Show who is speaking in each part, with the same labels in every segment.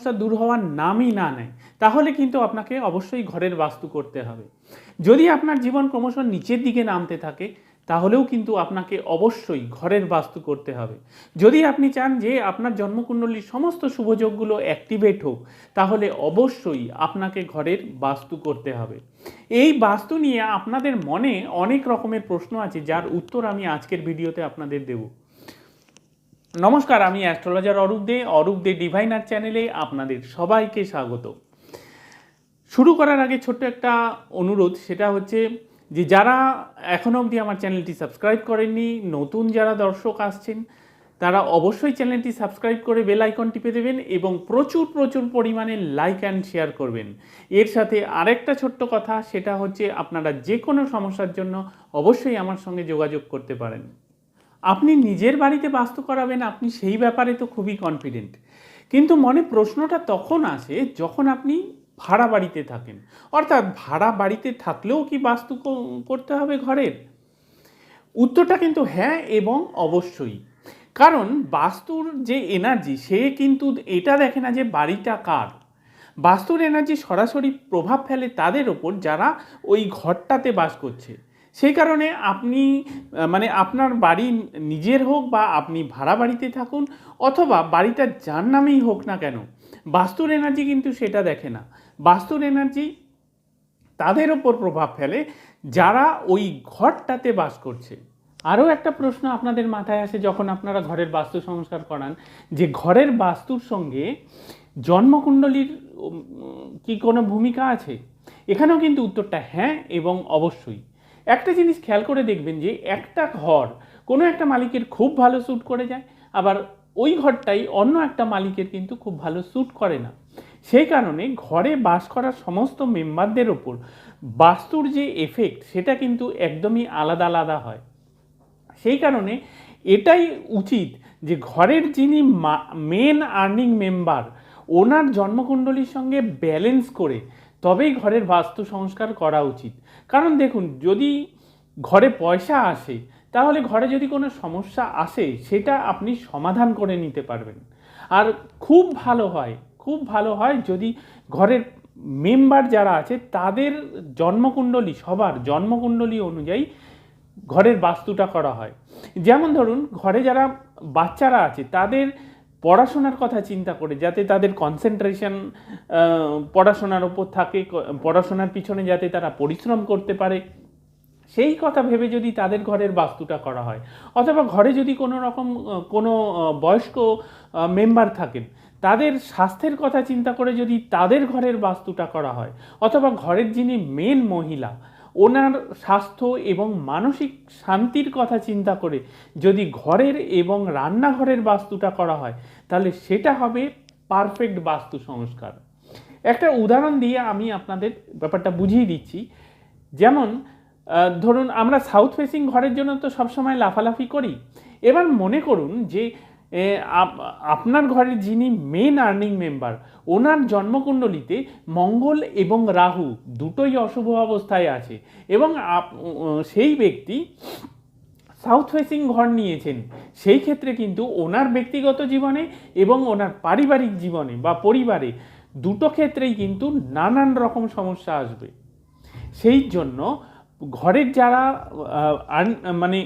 Speaker 1: সমস্যা দূর হওয়ার নামই না নেয়, তাহলে কিন্তু আপনাকে অবশ্যই ঘরের বাস্তু করতে হবে। যদি আপনার জীবন ক্রমশ নিচের দিকে নামতে থাকে, তাহলেও কিন্তু আপনাকে অবশ্যই ঘরের বাস্তু করতে হবে। যদি আপনি চান যে আপনার জন্মকুণ্ডলীর সমস্ত শুভযোগগুলো অ্যাক্টিভেট হোক, তাহলে অবশ্যই আপনাকে ঘরের বাস্তু করতে হবে। এই বাস্তু নিয়ে আপনাদের মনে অনেক রকমের প্রশ্ন আছে, যার উত্তর আমি আজকের ভিডিওতে আপনাদের দেবো। নমস্কার, আমি অ্যাস্ট্রোলজার অরূপ দে। অরূপ দে ডিভাইনার চ্যানেলে আপনাদের সবাইকে স্বাগত। শুরু করার আগে ছোট্ট একটা অনুরোধ, সেটা হচ্ছে যে যারা এখনও অবধি আমার চ্যানেলটি সাবস্ক্রাইব করেননি, নতুন যারা দর্শক আসছেন, তারা অবশ্যই চ্যানেলটি সাবস্ক্রাইব করে বেল আইকন টিপে দেবেন এবং প্রচুর প্রচুর পরিমাণে লাইক অ্যান্ড শেয়ার করবেন। এর সাথে আরেকটা ছোট্ট কথা, সেটা হচ্ছে আপনারা যে কোনো সমস্যার জন্য অবশ্যই আমার সঙ্গে যোগাযোগ করতে পারেন। আপনি নিজের বাড়িতে বাস্তু করাবেন, আপনি সেই ব্যাপারে তো খুবই কনফিডেন্ট কিন্তু মনে প্রশ্নটা তখন আসে যখন আপনি ভাড়া বাড়িতে থাকেন। অর্থাৎ ভাড়া বাড়িতে থাকলেও কি বাস্তু করতে হবে ঘরের? উত্তরটা কিন্তু হ্যাঁ এবং অবশ্যই। কারণ বাস্তুর যে এনার্জি সে কিন্তু এটা দেখে না যে বাড়িটা কার। বাস্তুর এনার্জি সরাসরি প্রভাব ফেলে তাদের ওপর যারা ওই ঘরটাতে বাস করছে। সেই কারণে আপনি মানে আপনার বাড়ি নিজের হোক বা আপনি ভাড়া বাড়িতে থাকুন অথবা বাড়িটা যার নামেই হোক না কেন, বাস্তুর এনার্জি কিন্তু সেটা দেখে না। বাস্তুর এনার্জি তাদের ওপর প্রভাব ফেলে যারা ওই ঘরটাতে বাস করছে। আরও একটা প্রশ্ন আপনাদের মাথায় আসে যখন আপনারা ঘরের বাস্তু সংস্কার করান, যে ঘরের বাস্তুর সঙ্গে জন্মকুণ্ডলীর কি কোনো ভূমিকা আছে? এখানেও কিন্তু উত্তরটা হ্যাঁ এবং অবশ্যই। একটা জিনিস খেয়াল করে দেখবেন যে একটা ঘর কোনো একটা মালিকের খুব ভালো স্যুট করে যায়, আবার ওই ঘরটাই অন্য একটা মালিকের কিন্তু খুব ভালো স্যুট করে না। সেই কারণে ঘরে বাস করার সমস্ত মেম্বারদের ওপর বাস্তুর যে এফেক্ট সেটা কিন্তু একদমই আলাদা আলাদা হয়। সেই কারণে এটাই উচিত যে ঘরের যিনি মেন আর্নিং মেম্বার ওনার জন্মকুণ্ডলীর সঙ্গে ব্যালেন্স করে তবেই ঘরের বাস্তু সংস্কার করা উচিত। কারণ দেখুন, যদি ঘরে পয়সা আসে, তাহলে ঘরে যদি কোনো সমস্যা আসে, সেটা আপনি সমাধান করে নিতে পারবেন। আর খুব ভালো হয়, খুব ভালো হয় যদি ঘরের মেম্বার যারা আছে, তাদের জন্মকুণ্ডলী, সবার জন্মকুণ্ডলী অনুযায়ী ঘরের বাস্তুটা করা হয়। যেমন ধরুন, ঘরে যারা বাচ্চারা আছে, তাদের পড়াশোনার কথা চিন্তা করে, যাতে তাদের কনসেন্ট্রেশন পড়াশোনার ওপর থাকে পড়াশোনার পিছনে যাতে তারা পরিশ্রম করতে পারে, সেই কথা ভেবে যদি তাদের ঘরের বাস্তুটা করা হয়। অথবা ঘরে যদি কোনো রকম কোনো বয়স্ক মেম্বার থাকেন, তাদের স্বাস্থ্যের কথা চিন্তা করে যদি তাদের ঘরের বাস্তুটা করা হয়, অথবা ঘরের যিনি মেন মহিলা ওনার স্বাস্থ্য এবং মানসিক শান্তির কথা চিন্তা করে যদি ঘরের এবং রান্নাঘরের বাস্তুটা করা হয়, তাহলে সেটা হবে পারফেক্ট বাস্তু সংস্কার। একটা উদাহরণ দিয়ে আমি আপনাদের ব্যাপারটা বুঝিয়ে দিচ্ছি। যেমন ধরুন আমরা সাউথ ফেসিং ঘরের জন্য তো সবসময় লাফালাফি করি। এবার মনে করুন যে আপনার ঘরের যিনি মেন আর্নিং মেম্বার ওনার জন্মকুণ্ডলিতে মঙ্গল এবং রাহু দুটোই অশুভ অবস্থায় আছে এবং সেই ব্যক্তি সাউথ ফেসিং ঘর নিয়েছেন। সেই ক্ষেত্রে কিন্তু ওনার ব্যক্তিগত জীবনে এবং ওনার পারিবারিক জীবনে বা পরিবারে দুটো ক্ষেত্রেই কিন্তু নানান রকম সমস্যা আসবে। সেই জন্য ঘরের যারা মানে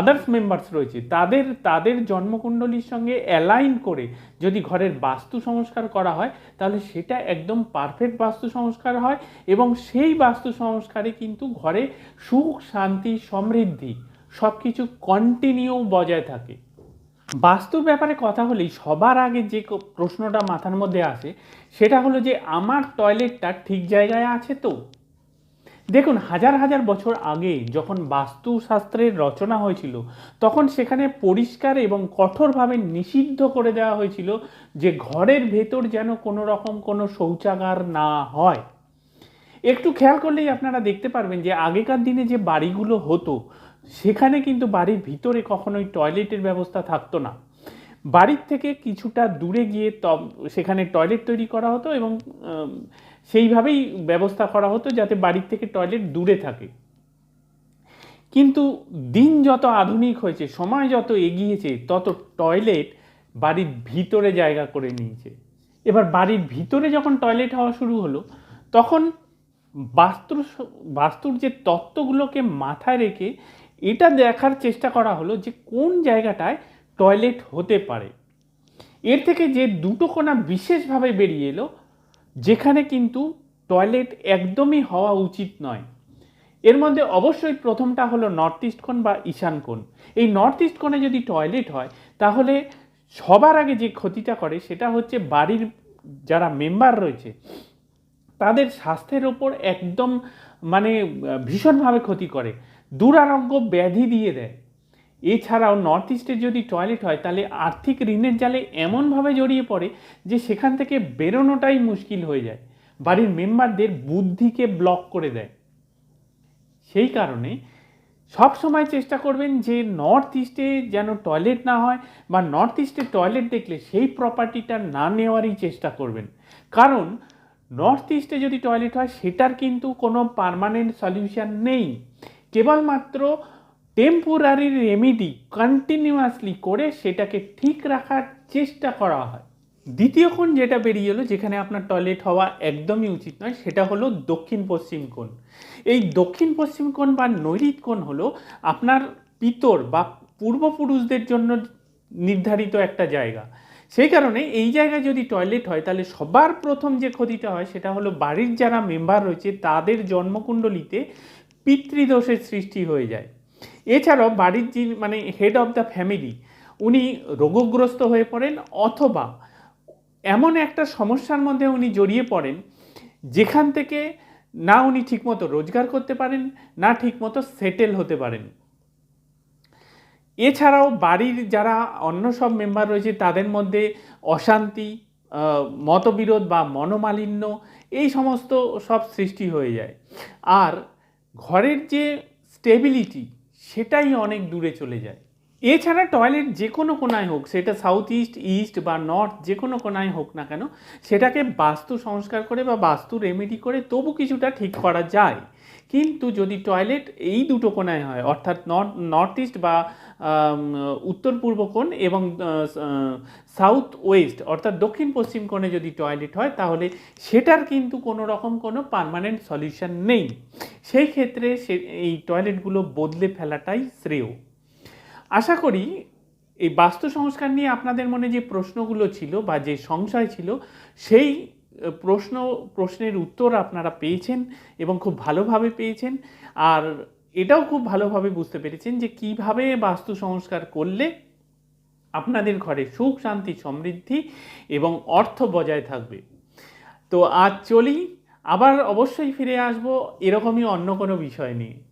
Speaker 1: আদার্স মেম্বার্স রয়েছে, তাদের তাদের জন্মকুণ্ডলীর সঙ্গে অ্যালাইন করে যদি ঘরের বাস্তু সংস্কার করা হয়, তাহলে সেটা একদম পারফেক্ট বাস্তু সংস্কার হয় এবং সেই বাস্তু সংস্কারে কিন্তু ঘরে সুখ, শান্তি, সমৃদ্ধি সব কিছু কন্টিনিউ বজায় থাকে। বাস্তুর ব্যাপারে কথা হলেই সবার আগে যে প্রশ্নটা মাথার মধ্যে আসে, সেটা হলো যে, আমার টয়লেটটা ঠিক জায়গায় আছে তো? দেখুন, হাজার হাজার বছর আগে যখন বাস্তুশাস্ত্রের রচনা হয়েছিল, তখন সেখানে পরিষ্কার এবং কঠোরভাবে নিষিদ্ধ করে দেওয়া হয়েছিল যে ঘরের ভেতর যেন কোনো রকম কোনো শৌচাগার না হয়। একটু খেয়াল করলেই আপনারা দেখতে পারবেন যে আগেকার দিনে যে বাড়িগুলো হতো, সেখানে কিন্তু বাড়ির ভিতরে কখনোই টয়লেটের ব্যবস্থা থাকতো না। বাড়ির থেকে কিছুটা দূরে গিয়ে সেখানে টয়লেট তৈরি করা হতো এবং সেইভাবেই ব্যবস্থা করা হতো যাতে বাড়ির থেকে টয়লেট দূরে থাকে। কিন্তু দিন যত আধুনিক হয়েছে, সময় যত এগিয়েছে, তত টয়লেট বাড়ির ভিতরে জায়গা করে নিয়েছে। এবার বাড়ির ভিতরে যখন টয়লেট হওয়া শুরু হলো, তখন বাস্তুর বাস্তুর যে তত্ত্বগুলোকে মাথায় রেখে এটা দেখার চেষ্টা করা হলো যে কোন জায়গাটায় টয়লেট হতে পারে। এর থেকে যে দুটো কোনা বিশেষভাবে বেরিয়ে এলো যেখানে কিন্তু টয়লেট একদমই হওয়া উচিত নয়। এর মধ্যে অবশ্যই প্রথমটা হলো নর্থ ইস্ট কোণ বা ঈশান কোণ। এই নর্থ ইস্ট কোণে যদি টয়লেট হয়, তাহলে সবার আগে যে ক্ষতিটা করে সেটা হচ্ছে বাড়ির যারা মেম্বার রয়েছে, তাদের স্বাস্থ্যের ওপর একদম মানে ভীষণভাবে ক্ষতি করে। দুরারোগ্য ব্যাধি দিয়ে দেয়। এছাড়াও নর্থ ইস্টে যদি টয়লেট হয়, তাহলে আর্থিক ঋণের জালে এমনভাবে জড়িয়ে পড়ে যে সেখান থেকে বেরোনোটাই মুশকিল হয়ে যায়। বাড়ির মেম্বারদের বুদ্ধিকে ব্লক করে দেয়। সেই কারণে সব সময় চেষ্টা করবেন যে নর্থ ইস্টে যেন টয়লেট না হয় বা নর্থ ইস্টে টয়লেট দেখলে সেই প্রপার্টিটা না নেওয়ারই চেষ্টা করবেন। কারণ নর্থ ইস্টে যদি টয়লেট হয়, সেটার কিন্তু কোনো পার্মানেন্ট সলিউশন নেই। কেবলমাত্র টেম্পোরারি রেমেডি কন্টিনিউয়াসলি করে সেটাকে ঠিক রাখার চেষ্টা করা হয়। দ্বিতীয় কোণ যেটা বেরিয়ে এলো, যেখানে আপনার টয়লেট হওয়া একদমই উচিত নয়, সেটা হলো দক্ষিণ পশ্চিম কোণ। এই দক্ষিণ পশ্চিম কোণ বা নৈরিত কোণ হলো আপনার পিতর বা পূর্বপুরুষদের জন্য নির্ধারিত একটা জায়গা। সেই কারণে এই জায়গায় যদি টয়লেট হয়, তাহলে সবার প্রথম যে ক্ষতিটা হয়, সেটা হলো বাড়ির যারা মেম্বার রয়েছে, তাদের জন্মকুণ্ডলিতে পিতৃদোষের সৃষ্টি হয়ে যায়। এছাড়াও বাড়ির যে মানে হেড অফ দ্য ফ্যামিলি উনি রোগগ্রস্ত হয়ে পড়েন অথবা এমন একটা সমস্যার মধ্যে উনি জড়িয়ে পড়েন, যেখান থেকে না উনি ঠিকমতো রোজগার করতে পারেন, না ঠিকমতো সেটেল হতে পারেন। এছাড়াও বাড়ির যারা অন্য সব মেম্বার রয়েছে, তাদের মধ্যে অশান্তি মতবিরোধ বা মনোমালিন্য, এই সমস্ত সব সৃষ্টি হয়ে যায়। আর ঘরের যে স্টেবিলিটি সেটাই অনেক দূরে চলে যায়। এছাড়া টয়লেট যে কোনো কোনায় হোক, সেটা সাউথ ইস্ট ইস্ট বা নর্থ যে কোনো কোনায় হোক না কেন, সেটাকে বাস্তু সংস্কার করে বা বাস্তু রেমেডি করে তবু কিছুটা ঠিক করা যায়। কিন্তু যদি টয়লেট এই দুটো কোনায় হয়, অর্থাৎ নর্থ ইস্ট বা উত্তর পূর্ব কোণ এবং সাউথ ওয়েস্ট, অর্থাৎ দক্ষিণ পশ্চিম কোণে যদি টয়লেট হয়, তাহলে সেটার কিন্তু কোনো রকম কোনো পার্মানেন্ট সলিউশন নেই। সেই ক্ষেত্রে সে, এই টয়লেটগুলো বদলে ফেলাটাই শ্রেয়। আশা করি এই বাস্তু সংস্কার নিয়ে আপনাদের মনে যে প্রশ্নগুলো ছিল বা যে সংশয় ছিল, সেই প্রশ্ন, প্রশ্নের উত্তর আপনারা পেয়েছেন এবং খুব ভালোভাবে পেয়েছেন। আর এটাও খুব ভালোভাবে বুঝতে পেরেছেন যে কীভাবে বাস্তু সংস্কার করলে আপনাদের ঘরে সুখ, শান্তি, সমৃদ্ধি এবং অর্থ বজায় থাকবে। তো আজ চলি, আবার অবশ্যই ফিরে আসব, এরকমই অন্য কোনো বিষয় নিয়ে।